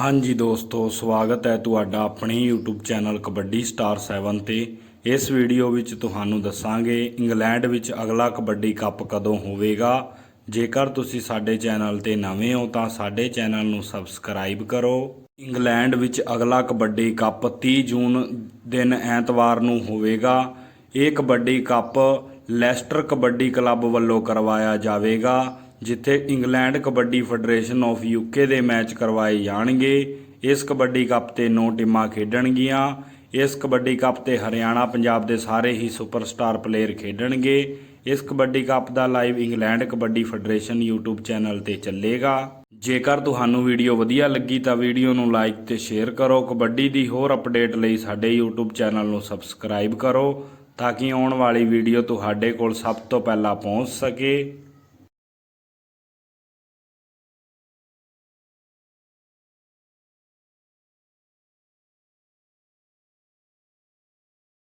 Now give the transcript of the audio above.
ਹਾਂਜੀ ਦੋਸਤੋ, ਸਵਾਗਤ ਹੈ ਤੁਹਾਡਾ ਆਪਣੇ YouTube ਚੈਨਲ ਕਬੱਡੀ ਸਟਾਰ 7 ਤੇ। ਇਸ ਵੀਡੀਓ ਵਿੱਚ ਤੁਹਾਨੂੰ ਦੱਸਾਂਗੇ ਇੰਗਲੈਂਡ ਵਿੱਚ ਅਗਲਾ ਕਬੱਡੀ ਕੱਪ ਕਦੋਂ ਹੋਵੇਗਾ। ਜੇਕਰ ਤੁਸੀਂ ਸਾਡੇ ਚੈਨਲ ਤੇ ਨਵੇਂ ਹੋ ਤਾਂ ਸਾਡੇ ਚੈਨਲ ਨੂੰ ਸਬਸਕ੍ਰਾਈਬ ਕਰੋ। ਇੰਗਲੈਂਡ ਵਿੱਚ ਅਗਲਾ ਕਬੱਡੀ ਕੱਪ 30 ਜੂਨ ਦਿਨ ਐਤਵਾਰ ਨੂੰ ਹੋਵੇਗਾ। ਇਹ kabaddi cup Leicester kabaddi club ਵੱਲੋਂ ਕਰਵਾਇਆ ਜਾਵੇਗਾ। ਜਿੱਥੇ England kabaddi federation of UK ਦੇ ਮੈਚ ਕਰਵਾਏ ਜਾਣਗੇ। ਇਸ ਕਬੱਡੀ ਕੱਪ ਤੇ 9 ਟੀਮਾਂ ਖੇਡਣਗੀਆਂ। ਇਸ ਕਬੱਡੀ ਕੱਪ ਤੇ ਹਰਿਆਣਾ, ਪੰਜਾਬ ਦੇ ਸਾਰੇ ਹੀ ਸੁਪਰਸਟਾਰ ਪਲੇਅਰ ਖੇਡਣਗੇ। ਇਸ ਕਬੱਡੀ ਕੱਪ ਦਾ live England kabaddi federation YouTube channel ਤੇ ਚੱਲੇਗਾ। ਜੇਕਰ ਤੁਹਾਨੂੰ ਵੀਡੀਓ ਵਧੀਆ ਲੱਗੀ ਤਾਂ ਵੀਡੀਓ ਨੂੰ ਲਾਈਕ ਤੇ ਸ਼ੇਅਰ ਕਰੋ। ਕਬੱਡੀ ਦੀ ਹੋਰ ਅਪਡੇਟ ਲਈ ਸਾਡੇ YouTube ਚੈਨਲ ਨੂੰ ਸਬਸਕ੍ਰਾਈਬ ਕਰੋ ਤਾਂ ਕਿ ਆਉਣ ਵਾਲੀ ਵੀਡੀਓ ਤੁਹਾਡੇ ਕੋਲ ਸਭ ਤੋਂ ਪਹਿਲਾਂ ਪਹੁੰਚ ਸਕੇ।